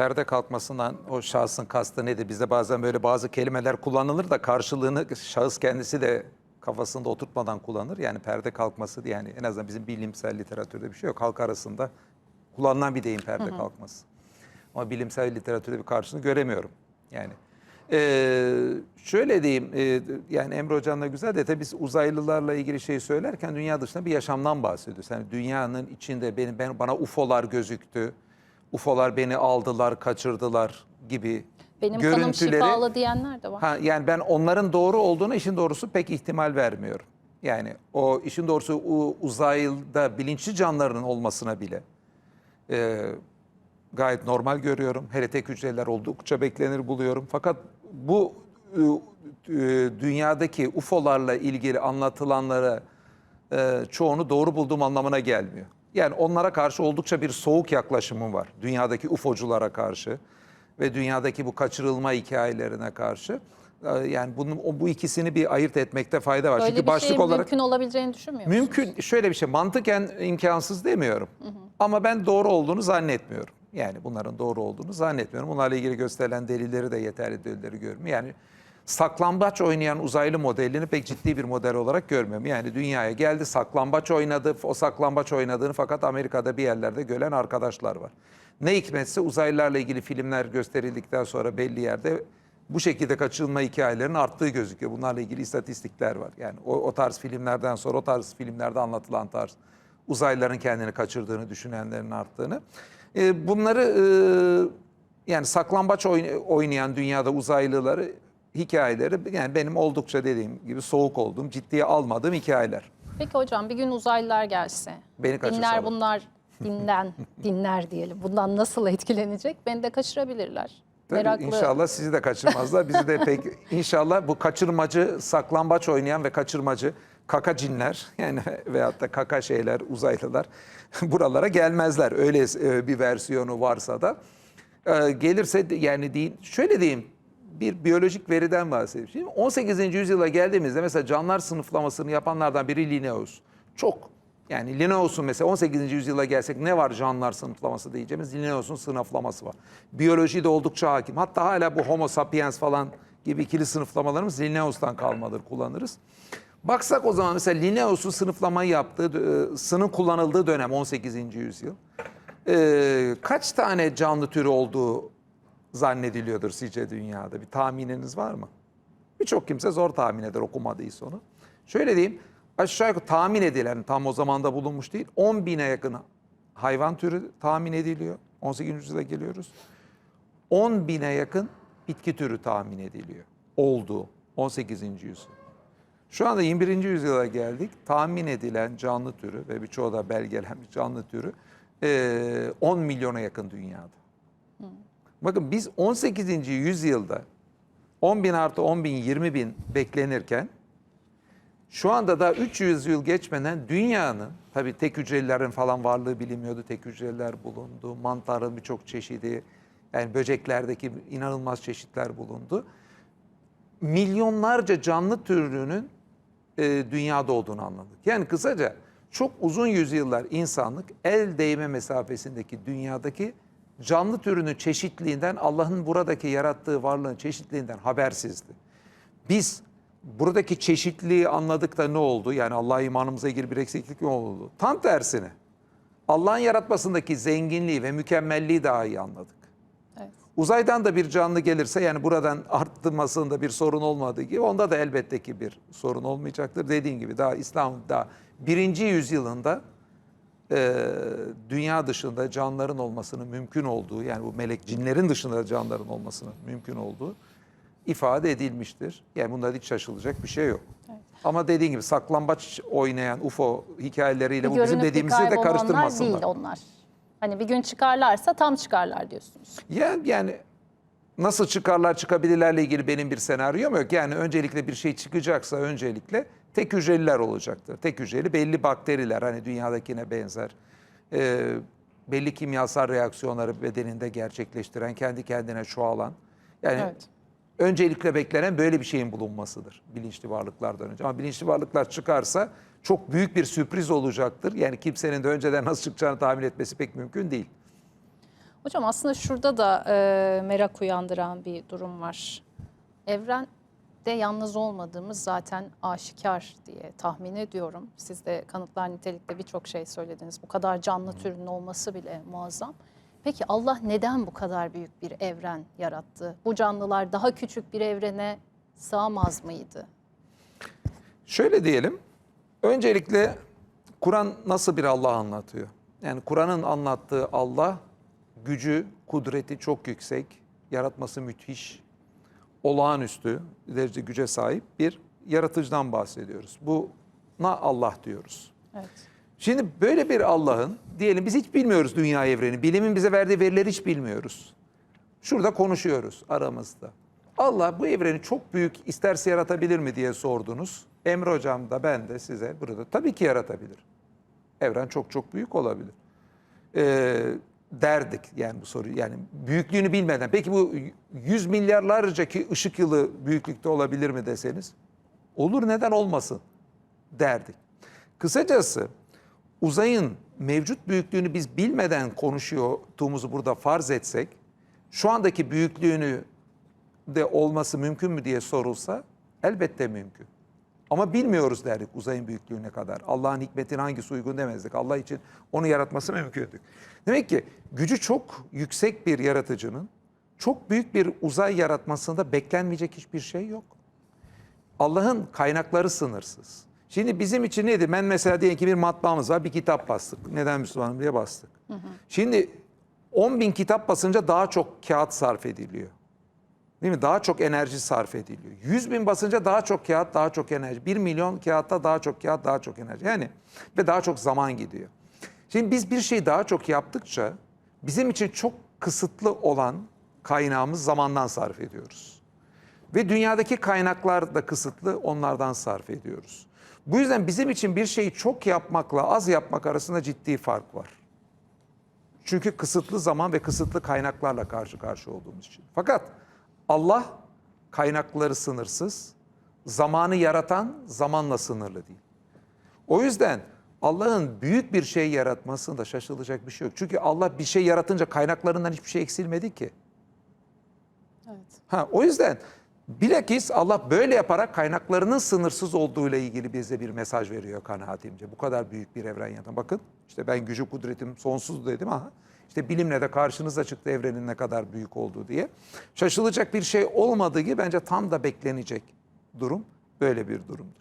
perde kalkmasından o şahsın kastı nedir? Bizde bazen böyle bazı kelimeler kullanılır da karşılığını şahıs kendisi de kafasında oturtmadan kullanır. Yani perde kalkması yani en azından bizim bilimsel literatürde bir şey yok. Halk arasında kullanılan bir deyim perde kalkması. Ama bilimsel literatürde bir karşılığını göremiyorum. Yani ee, şöyle diyeyim, e, yani Emre Hocam da güzel de tabii biz uzaylılarla ilgili şeyi söylerken dünya dışında bir yaşamdan bahsediyoruz. Yani dünyanın içinde benim ben bana UFO'lar gözüktü. UFO'lar beni aldılar, kaçırdılar gibi Benim kanım görüntüleri. şifalı diyenler de var. Ha, yani ben onların doğru olduğuna işin doğrusu pek ihtimal vermiyorum. Yani o işin doğrusu u- uzayda bilinçli canlıların olmasına bile e, gayet normal görüyorum. Hele tek hücreler oldukça beklenir buluyorum. Fakat bu e, e, dünyadaki UFO'larla ilgili anlatılanlara e, çoğunu doğru bulduğum anlamına gelmiyor. Yani onlara karşı oldukça bir soğuk yaklaşımım var. Dünyadaki UFO'culara karşı ve dünyadaki bu kaçırılma hikayelerine karşı. E, Yani bunun, bu ikisini bir ayırt etmekte fayda var. Böyle Çünkü bir başlık şeyin olarak mümkün olabileceğini düşünmüyor musunuz? Mümkün şöyle bir şey mantıken imkansız demiyorum. Ama ben doğru olduğunu zannetmiyorum. Yani bunların doğru olduğunu zannetmiyorum. Bunlarla ilgili gösterilen delilleri de yeterli delilleri görmüyorum. Yani saklambaç oynayan uzaylı modelini pek ciddi bir model olarak görmüyorum. Yani dünyaya geldi saklambaç oynadı. O saklambaç oynadığını fakat Amerika'da bir yerlerde gören arkadaşlar var. Ne hikmetse uzaylılarla ilgili filmler gösterildikten sonra belli yerde bu şekilde kaçırılma hikayelerinin arttığı gözüküyor. Bunlarla ilgili istatistikler var. Yani o, o tarz filmlerden sonra o tarz filmlerde anlatılan tarz uzaylıların kendini kaçırdığını düşünenlerin arttığını. Ee, bunları e, yani saklambaç oyn- oynayan dünyada uzaylıları hikayeleri yani benim oldukça dediğim gibi soğuk olduğum, ciddiye almadığım hikayeler. Peki hocam bir gün uzaylılar gelse, Beni dinler bunlar, dinlen, dinler diyelim. Bundan nasıl etkilenecek? Beni de kaçırabilirler. Tabii Meraklı. İnşallah sizi de kaçırmazlar. Bizi de pek inşallah bu kaçırmacı, saklambaç oynayan ve kaçırmacı kaka cinler yani veyahut da kaka şeyler, uzaylılar buralara gelmezler. Öyle e, bir versiyonu varsa da. E, Gelirse yani değil, şöyle diyeyim bir biyolojik veriden bahsedeyim. Şimdi 18. yüzyıla geldiğimizde mesela canlılar sınıflamasını yapanlardan biri Linnaeus. Çok yani Linnaeus'un mesela 18. yüzyıla gelsek ne var canlılar sınıflaması diyeceğimiz Linnaeus'un sınıflaması var. Biyoloji de oldukça hakim. Hatta hala bu Homo sapiens falan gibi ikili sınıflamalarımız Linnaeus'tan kalmadır kullanırız. Baksak o zaman mesela Linnaeus'un sınıflamayı yaptığı, e, sının kullanıldığı dönem 18. yüzyıl. E, kaç tane canlı türü olduğu zannediliyordur sizce dünyada? Bir tahmininiz var mı? Birçok kimse zor tahmin eder okumadıysa onu. Şöyle diyeyim, aşağı yukarı tahmin edilen, tam o zamanda bulunmuş değil, 10 bine yakın hayvan türü tahmin ediliyor. 18. yüzyıla geliyoruz. 10 bine yakın bitki türü tahmin ediliyor. Olduğu 18. yüzyıl. Şu anda 21. yüzyıla geldik. Tahmin edilen canlı türü ve birçoğu da belgelenmiş canlı türü eee, 10 milyona yakın dünyada. Bakın biz 18. yüzyılda 10 bin artı 10 bin 20 bin beklenirken şu anda da 300 yıl geçmeden dünyanın tabii tek hücrelilerin falan varlığı bilinmiyordu. Tek hücreliler bulundu. Mantarın birçok çeşidi yani böceklerdeki inanılmaz çeşitler bulundu. Milyonlarca canlı türünün e, dünyada olduğunu anladık. Yani kısaca çok uzun yüzyıllar insanlık el değme mesafesindeki dünyadaki canlı türünün çeşitliliğinden Allah'ın buradaki yarattığı varlığın çeşitliliğinden habersizdi. Biz buradaki çeşitliliği anladık da ne oldu? Yani Allah'a imanımıza ilgili bir eksiklik mi oldu? Tam tersine. Allah'ın yaratmasındaki zenginliği ve mükemmelliği daha iyi anladık. Evet. Uzaydan da bir canlı gelirse yani buradan arttırmasında bir sorun olmadığı gibi onda da elbette ki bir sorun olmayacaktır. Dediğim gibi daha İslam'ın daha birinci yüzyılında e, dünya dışında canlıların olmasının mümkün olduğu yani bu melek cinlerin dışında canlıların olmasının mümkün olduğu ifade edilmiştir. Yani bunda hiç şaşılacak bir şey yok. Ama dediğim gibi saklambaç oynayan UFO hikayeleriyle bu bizim dediğimizi de karıştırmasınlar. değil onlar. Hani bir gün çıkarlarsa tam çıkarlar diyorsunuz. Yani, yani nasıl çıkarlar çıkabilirlerle ilgili benim bir senaryom yok. Yani öncelikle bir şey çıkacaksa öncelikle tek hücreliler olacaktır. Tek hücreli belli bakteriler hani dünyadakine benzer. Ee, belli kimyasal reaksiyonları bedeninde gerçekleştiren, kendi kendine çoğalan. Yani Evet. öncelikle beklenen böyle bir şeyin bulunmasıdır bilinçli varlıklardan önce. Ama bilinçli varlıklar çıkarsa çok büyük bir sürpriz olacaktır. Yani kimsenin de önceden nasıl çıkacağını tahmin etmesi pek mümkün değil. Hocam aslında şurada da e, merak uyandıran bir durum var. Evrende yalnız olmadığımız zaten aşikar diye tahmin ediyorum. Siz de kanıtlar nitelikte birçok şey söylediniz. Bu kadar canlı türün olması bile muazzam. Peki Allah neden bu kadar büyük bir evren yarattı? Bu canlılar daha küçük bir evrene sığamaz mıydı? Şöyle diyelim. Öncelikle Kur'an nasıl bir Allah anlatıyor? Yani Kur'an'ın anlattığı Allah gücü, kudreti çok yüksek, yaratması müthiş, olağanüstü derece güce sahip bir yaratıcıdan bahsediyoruz. Buna Allah diyoruz. Evet. Şimdi böyle bir Allah'ın, diyelim biz hiç bilmiyoruz dünya evreni, bilimin bize verdiği verileri hiç bilmiyoruz. Şurada konuşuyoruz aramızda. Allah bu evreni çok büyük isterse yaratabilir mi diye sordunuz. Emre Hocam da ben de size burada tabii ki yaratabilir. Evren çok çok büyük olabilir. Ee, derdik yani bu soruyu yani büyüklüğünü bilmeden. Peki bu yüz milyarlarca ki ışık yılı büyüklükte olabilir mi deseniz? Olur neden olmasın derdik. Kısacası uzayın mevcut büyüklüğünü biz bilmeden konuştuğumuzu burada farz etsek, şu andaki büyüklüğünü de olması mümkün mü diye sorulsa elbette mümkün. Ama bilmiyoruz derdik uzayın büyüklüğüne kadar. Allah'ın hikmetine hangisi uygun demezdik. Allah için onu yaratması mümkündü. Demek ki gücü çok yüksek bir yaratıcının çok büyük bir uzay yaratmasında beklenmeyecek hiçbir şey yok. Allah'ın kaynakları sınırsız. Şimdi bizim için nedir? Ben mesela diyelim ki bir matbaamız var, bir kitap bastık. Neden Müslümanım diye bastık. Şimdi 10 bin kitap basınca daha çok kağıt sarf ediliyor. Değil mi? Daha çok enerji sarf ediliyor. 100 bin basınca daha çok kağıt, daha çok enerji. 1 milyon kağıtta daha çok kağıt, daha çok enerji. Yani ve daha çok zaman gidiyor. Şimdi biz bir şeyi daha çok yaptıkça bizim için çok kısıtlı olan kaynağımız zamandan sarf ediyoruz. Ve dünyadaki kaynaklar da kısıtlı, onlardan sarf ediyoruz. Bu yüzden bizim için bir şeyi çok yapmakla az yapmak arasında ciddi fark var. Çünkü kısıtlı zaman ve kısıtlı kaynaklarla karşı karşıya olduğumuz için. Fakat Allah kaynakları sınırsız, zamanı yaratan zamanla sınırlı değil. O yüzden Allah'ın büyük bir şey yaratmasında şaşılacak bir şey yok. Çünkü Allah bir şey yaratınca kaynaklarından hiçbir şey eksilmedi ki. Evet. Ha, o yüzden bilakis Allah böyle yaparak kaynaklarının sınırsız olduğuyla ilgili bize bir mesaj veriyor kanaatimce. Bu kadar büyük bir evren yanında. Bakın işte ben gücü kudretim sonsuz dedim ama işte bilimle de karşınıza çıktı evrenin ne kadar büyük olduğu diye. Şaşılacak bir şey olmadığı gibi bence tam da beklenecek durum böyle bir durumdur.